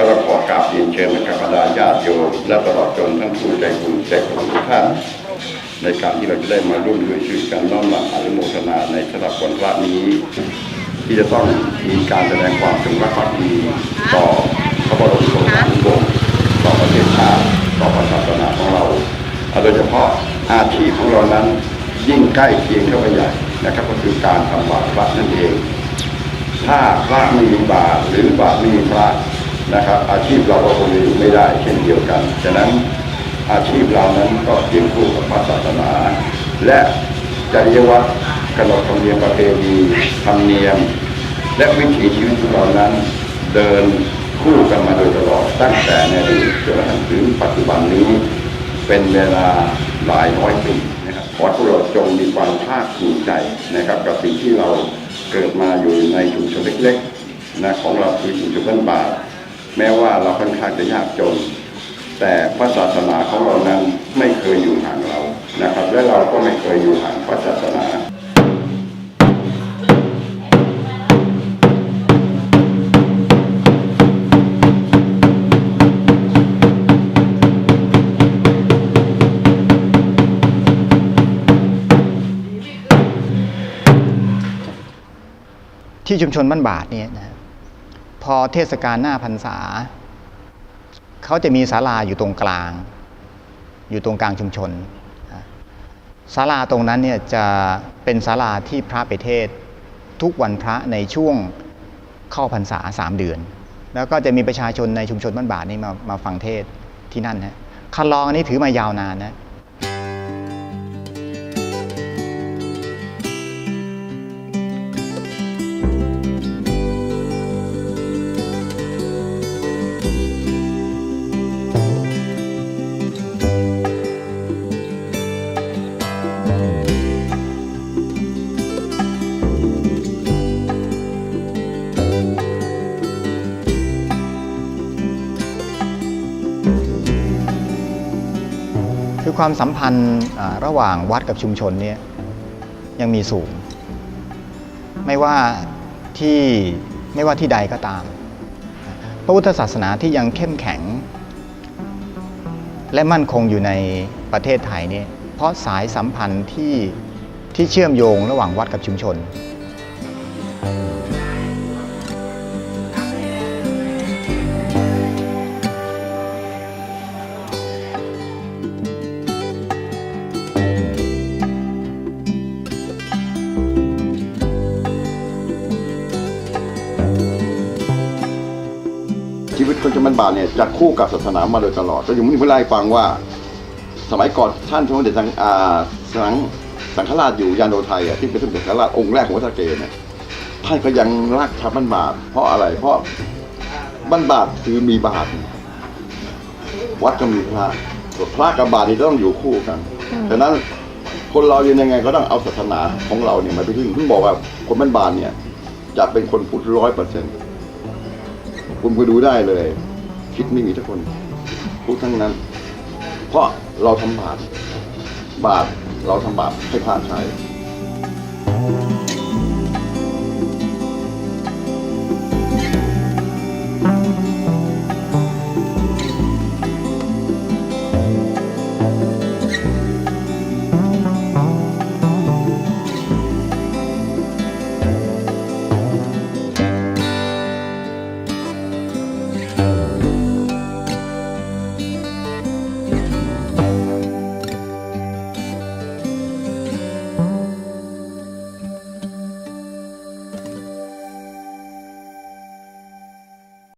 ก็เราขอกราบยินเชิญกระพาดญาติโยมและตลอดจนทั้งผู้ใจบุญใจคุณทุกท่านในการที่เราจะได้มาร่วมด้วยช่วยกันน้อมนำอนุโมทนาในสำหรับวันพระนี้ ที่จะต้องมีการแสดงความจงรักภักดีต่อพระบรมโราชวงต่อประเทศชาติต่อศาสนาของเราโดยเฉพาะอาชีพของเรานั้นยิ่งใกล้เคียงเข้าไปใหญ่นะครับก็คือการทำบาตรพระนั่นเอง ถ้าพระมีบาตรหรือบาตรมีพระ นะครับ อาชีพเราก็คงจะอยู่ไม่ได้เช่นเดียวกันฉะนั้นอาชีพเรานั้นก็เคียงคู่กับพระศาสนา และจริยวัตรขนบธรรมเนียมประเพณีธรรมเนียม และวิถีชีวิตของเรานั้นเดินคู่กันมาโดยตลอดตั้งแต่ในอดีตจนกระทั่งถึงปัจจุบันนี้เป็นเวลาหลายร้อยปีนะครับขอพวกเราจงมีความภาคภูมิใจนะครับกับสิ่งที่เราเกิดมาอยู่ในชุมชนเล็กๆนะของเราคือชุมชนบ้านบาท แม้ว่าเราค่อนข้างจะยากจน แต่พระศาสนาของเรานั้นไม่เคยอยู่ห่างเรานะครับ และเราก็ไม่เคยอยู่ห่างพระศาสนาที่ชุมชนบ้านบาทเนี่ยนะ พอเทศกาลหน้าพรรษา เขาจะมีศาลาอยู่ตรงกลาง อยู่ตรงกลางชุมชนศาลาตรงนั้นเนี่ยจะเป็นศาลาที่พระไปเทศทุกวันพระในช่วงเข้าพรรษาสามเดือน แล้วก็จะมีประชาชนในชุมชนบ้านบาทนี่มามาฟังเทศที่นั่นนะคันลองอันนี้ถือมายาวนานนะ คือความสัมพันธ์ระหว่างวัดกับชุมชนเนี่ยยังมีสูง ไม่ว่าที่ไม่ว่าที่ใดก็ตาม พระพุทธศาสนาที่ยังเข้มแข็ง และมั่นคงอยู่ในประเทศไทยเนี่ยเพราะสายสัมพันธ์ที่ที่เชื่อมโยงระหว่างวัดกับชุมชน ชีวิตคนบานบาทเนี่ยจะคู่กับศาสนามาโดยตลอดแต่อย่างที่ผมเล่ฟังว่า สมัยก่อนท่านสมเด็จสังอาสังสังฆราชอยู่ยานโดไทยอะที่เป็นสมเด็จสังฆราชองค์แรกของวัดสะเกษเนี่ยท่านก็ยังรักชาวบ้านบาท เพราะอะไร เพราะบ้านบาทคือมีบาท วัดก็มีพระพระกับบาทนี่ต้องอยู่คู่กันดังนั้นคนเรายังไงก็ต้องเอาศาสนาของเราเนี่ยมาไปพึ่งเพิ่งบอกว่าคนบ้านบาทเนี่ยจะเป็นคนพุทธร้อยเปอร์เซ็นต์คุณไปดูได้เลย คิดไม่มีทุกคนทุกทั้งนั้น เพราะเราทำบาปบาปเราทำบาปให้พระใช้